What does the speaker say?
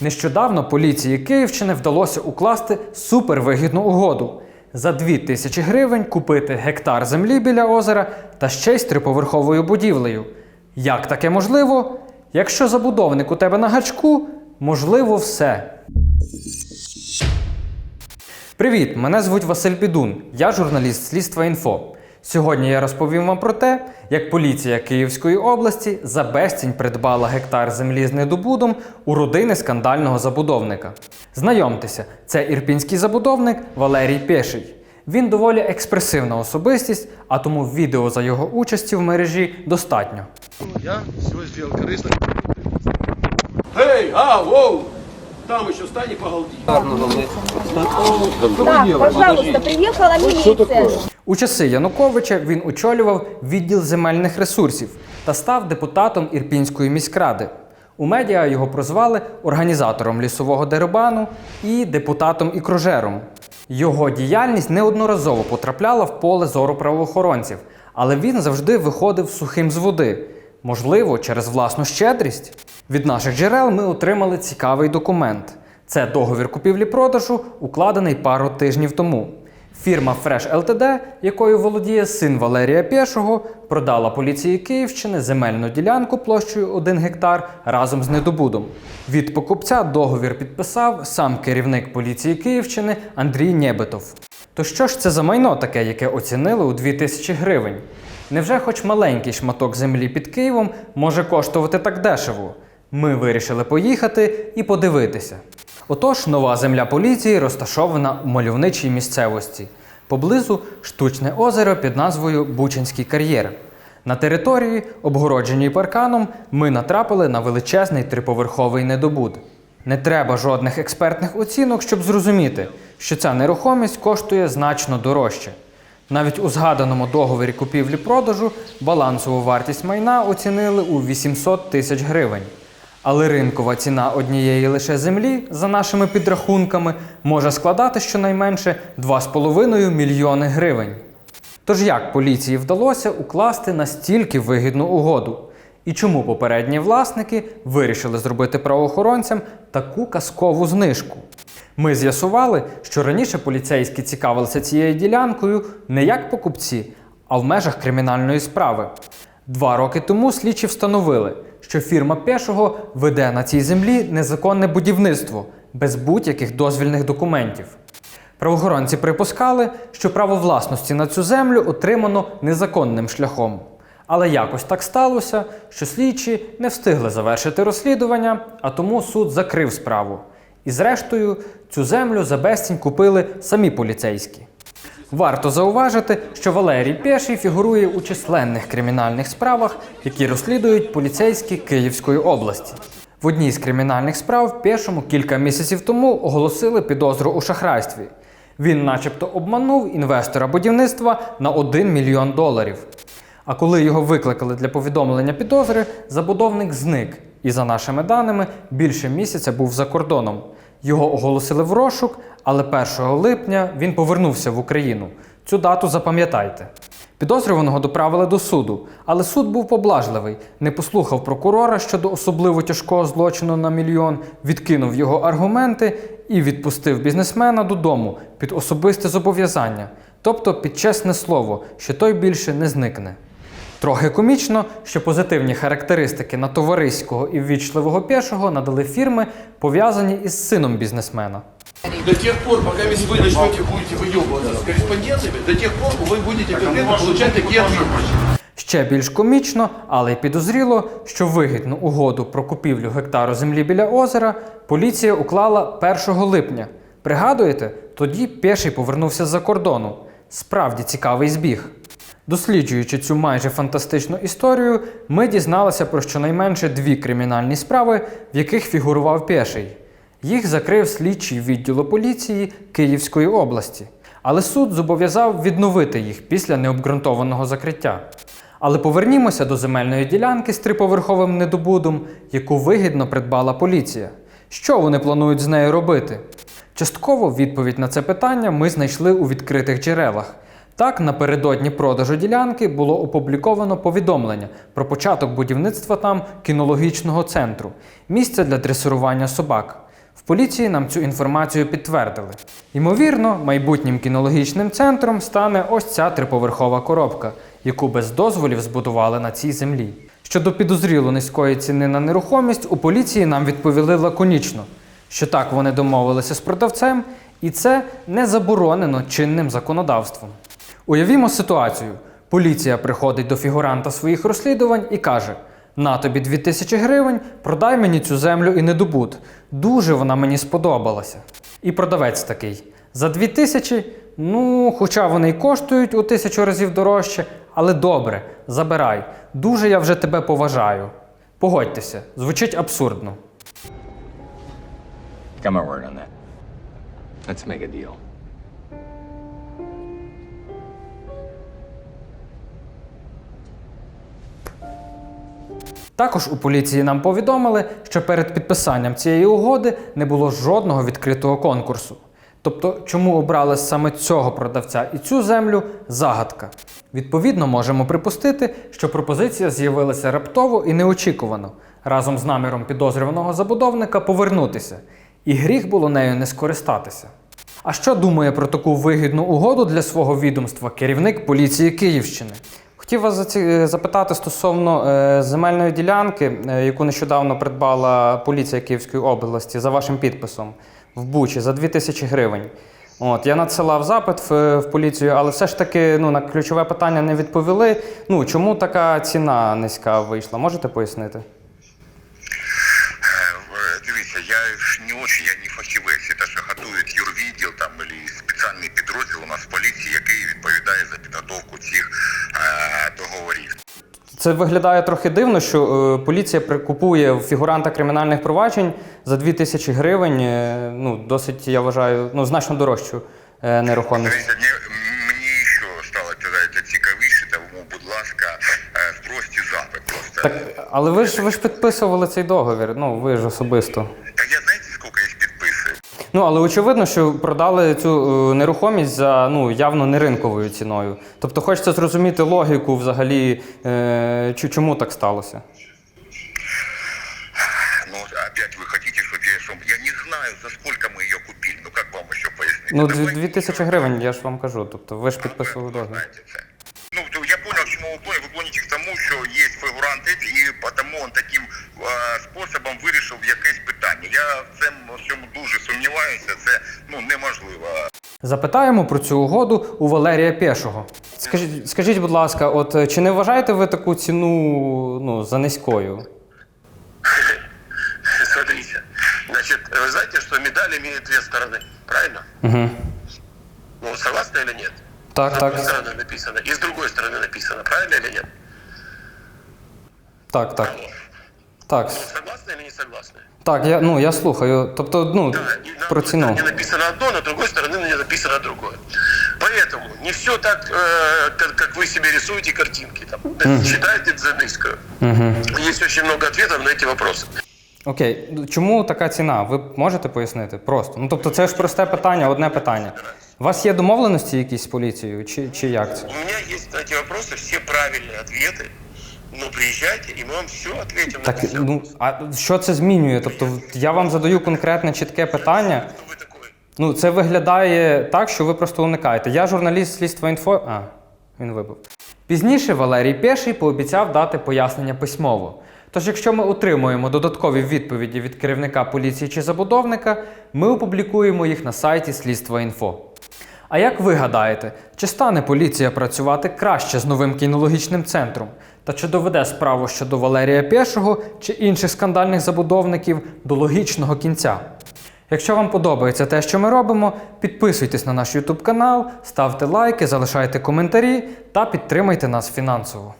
Нещодавно поліції Київщини вдалося укласти супервигідну угоду. За 2 тисячі гривень купити гектар землі біля озера та ще й з триповерховою будівлею. Як таке можливо? Якщо забудовник у тебе на гачку, можливо все. Привіт! Мене звуть Василь Бідун. Я журналіст слідства інфо. Сьогодні я розповім вам про те, як поліція Київської області за безцінь придбала гектар землі з недобудом у родини скандального забудовника. Знайомтеся, це ірпінський забудовник Валерій Пєший. Він доволі експресивна особистість, а тому відео за його участі в мережі достатньо. Я все сделал корыстно. Эй, а, воу! Там еще стань и погалди. Так, пожалуйста, приехала милиция. У часи Януковича він очолював відділ земельних ресурсів та став депутатом Ірпінської міськради. У медіа його прозвали організатором лісового дерибану і депутатом ікрожером. Його діяльність неодноразово потрапляла в поле зору правоохоронців, але він завжди виходив сухим з води. Можливо, через власну щедрість. Від наших джерел ми отримали цікавий документ. Це договір купівлі-продажу, укладений пару тижнів тому. Фірма Fresh Ltd, якою володіє син Валерія Пєшого, продала поліції Київщини земельну ділянку площею 1 гектар разом з недобудом. Від покупця договір підписав сам керівник поліції Київщини Андрій Нєбетов. То що ж це за майно таке, яке оцінили у 2000 гривень? Невже хоч маленький шматок землі під Києвом може коштувати так дешево? Ми вирішили поїхати і подивитися. Отож, нова земля поліції розташована у мальовничій місцевості. Поблизу штучне озеро під назвою Бучинський кар'єр. На території, обгородженій парканом, ми натрапили на величезний триповерховий недобуд. Не треба жодних експертних оцінок, щоб зрозуміти, що ця нерухомість коштує значно дорожче. Навіть у згаданому договорі купівлі-продажу балансову вартість майна оцінили у 800 тисяч гривень. Але ринкова ціна однієї лише землі, за нашими підрахунками, може складати щонайменше 2,5 мільйони гривень. Тож як поліції вдалося укласти настільки вигідну угоду? І чому попередні власники вирішили зробити правоохоронцям таку казкову знижку? Ми з'ясували, що раніше поліцейські цікавилися цією ділянкою не як покупці, а в межах кримінальної справи. Два роки тому слідчі встановили, що фірма Пешого веде на цій землі незаконне будівництво без будь-яких дозвільних документів. Правоохоронці припускали, що право власності на цю землю отримано незаконним шляхом. Але якось так сталося, що слідчі не встигли завершити розслідування, а тому суд закрив справу. І зрештою, цю землю за безцінь купили самі поліцейські. Варто зауважити, що Валерій Пєший фігурує у численних кримінальних справах, які розслідують поліцейські Київської області. В одній з кримінальних справ Пєшому кілька місяців тому оголосили підозру у шахрайстві. Він, начебто, обманув інвестора будівництва на 1 мільйон доларів. А коли його викликали для повідомлення підозри, забудовник зник і, за нашими даними, більше місяця був за кордоном. Його оголосили в розшук, але 1 липня він повернувся в Україну. Цю дату запам'ятайте. Підозрюваного доправили до суду, але суд був поблажливий, не послухав прокурора щодо особливо тяжкого злочину на мільйон, відкинув його аргументи і відпустив бізнесмена додому під особисте зобов'язання, тобто під чесне слово, що той більше не зникне. Трохи комічно, що позитивні характеристики на товариського і ввічливого пешого надали фірми, пов'язані із сином бізнесмена. До тех пор, пока если вы начнете будете выебываться с корреспондентами, до тех пор вы будете конкретно получать такие ответы. Ще більш комічно, але й підозріло, що вигідну угоду про купівлю гектару землі біля озера поліція уклала 1 липня. Пригадуєте, тоді пеший повернувся з-за кордону. Справді цікавий збіг. Досліджуючи цю майже фантастичну історію, ми дізналися про щонайменше дві кримінальні справи, в яких фігурував пеший. Їх закрив слідчий відділу поліції Київської області, але суд зобов'язав відновити їх після необґрунтованого закриття. Але повернімося до земельної ділянки з триповерховим недобудом, яку вигідно придбала поліція. Що вони планують з нею робити? Частково відповідь на це питання ми знайшли у відкритих джерелах. Так, напередодні продажу ділянки було опубліковано повідомлення про початок будівництва там кінологічного центру, місця для дресирування собак. В поліції нам цю інформацію підтвердили. Ймовірно, майбутнім кінологічним центром стане ось ця триповерхова коробка, яку без дозволів збудували на цій землі. Щодо підозріло низької ціни на нерухомість, у поліції нам відповіли лаконічно, що так вони домовилися з продавцем, і це не заборонено чинним законодавством. Уявімо ситуацію: поліція приходить до фігуранта своїх розслідувань і каже: на тобі 2000 гривень, продай мені цю землю і недобут. Дуже вона мені сподобалася. І продавець такий: за 2000, ну, хоча вони й коштують у тисячу разів дорожче, але добре, забирай. Дуже я вже тебе поважаю. Погодьтеся, звучить абсурдно. Got my word on that. Let's make a deal. Також у поліції нам повідомили, що перед підписанням цієї угоди не було жодного відкритого конкурсу. Тобто, чому обрали саме цього продавця і цю землю загадка. Відповідно, можемо припустити, що пропозиція з'явилася раптово і неочікувано, разом з наміром підозрюваного забудовника повернутися, і гріх було нею не скористатися. А що думає про таку вигідну угоду для свого відомства керівник поліції Київщини? Хотів вас заці- запитати стосовно е, земельної ділянки, е, яку нещодавно придбала поліція Київської області за вашим підписом в Бучі за 2000 гривень. От, я надсилав запит в, в поліцію, але все ж таки ну, на ключове питання не відповіли. Ну, чому така ціна низька вийшла? Можете пояснити? Це виглядає трохи дивно, що е, поліція прикупує фігуранта кримінальних проваджень за 2000 гривень. е, ну, досить, я вважаю, ну, значно дорожчу е, нерухомість. Мені, що стало це цікавіше, тому, будь ласка, спросьте запит просто. Так, але ви ж ви ж підписували цей договір, ну ви ж особисто. Так я знаєте, скільки їх підписую? Ну, але очевидно, що продали цю е, нерухомість за ну, явно не ринковою ціною. Тобто хочеться зрозуміти логіку взагалі, е, чу- чому так сталося. Ну, опять вы хотите, чтобы я, чтоб- я не знаю, за сколько мы ее купили. Ну, как вам еще пояснить? Ну, Давайте 2000 гривень, я ж вам кажу. Тобто ви ж підписували Ви договір. знаєте це. Ну, то я понял, к чему вы клоните. Вы клоните к тому, що є фігурант эти, і потому он таким е, способом вирішив якесь питання. Я в цьому всьому дуже сумніваюся, це ну, неможливо. Запитаємо про цю угоду у Валерія Пешого. Скажіть, скажіть, будь ласка, от е, чи не вважаєте ви таку ціну ну, за низькою? Смотрите, значит, вы знаете, что медаль имеет две стороны, правильно? Угу. Ну, вы согласны или нет? Так, С одной так, стороны написано, и с другой стороны написано, правильно или нет? так, так. Так, Согласны или не согласны? Ну, так, я, ну, я слухаю. Тобто, ну, Да, и на про одной ціну. стороне написано одно, на другой стороне не написано другое. Поэтому не все так, э, как, как вы себе рисуете картинки. Там, Считайте за низкую. Есть очень много ответов на эти вопросы. Окей, чому така ціна? Ви можете пояснити? Просто. Ну, тобто, це ж просте питання, одне питання. У вас є домовленості якісь з поліцією, чи, чи як це? У меня есть на эти вопросы все правильные ответы. Но приезжайте, и мы вам все ответим Так, на ну, а що це змінює? Тобто, я вам задаю конкретне чітке питання. Ну, це виглядає так, що ви просто уникаєте. Я журналіст слідства інфо. А, він вибув. Пізніше Валерій Пеший пообіцяв дати пояснення письмово. Тож, якщо ми отримуємо додаткові відповіді від керівника поліції чи забудовника, ми опублікуємо їх на сайті Слідства інфо. А як ви гадаєте, чи стане поліція працювати краще з новим кінологічним центром? Та чи доведе справу щодо Валерія Пешого чи інших скандальних забудовників до логічного кінця? Якщо вам подобається те, що ми робимо, підписуйтесь на наш YouTube канал, ставте лайки, залишайте коментарі та підтримайте нас фінансово.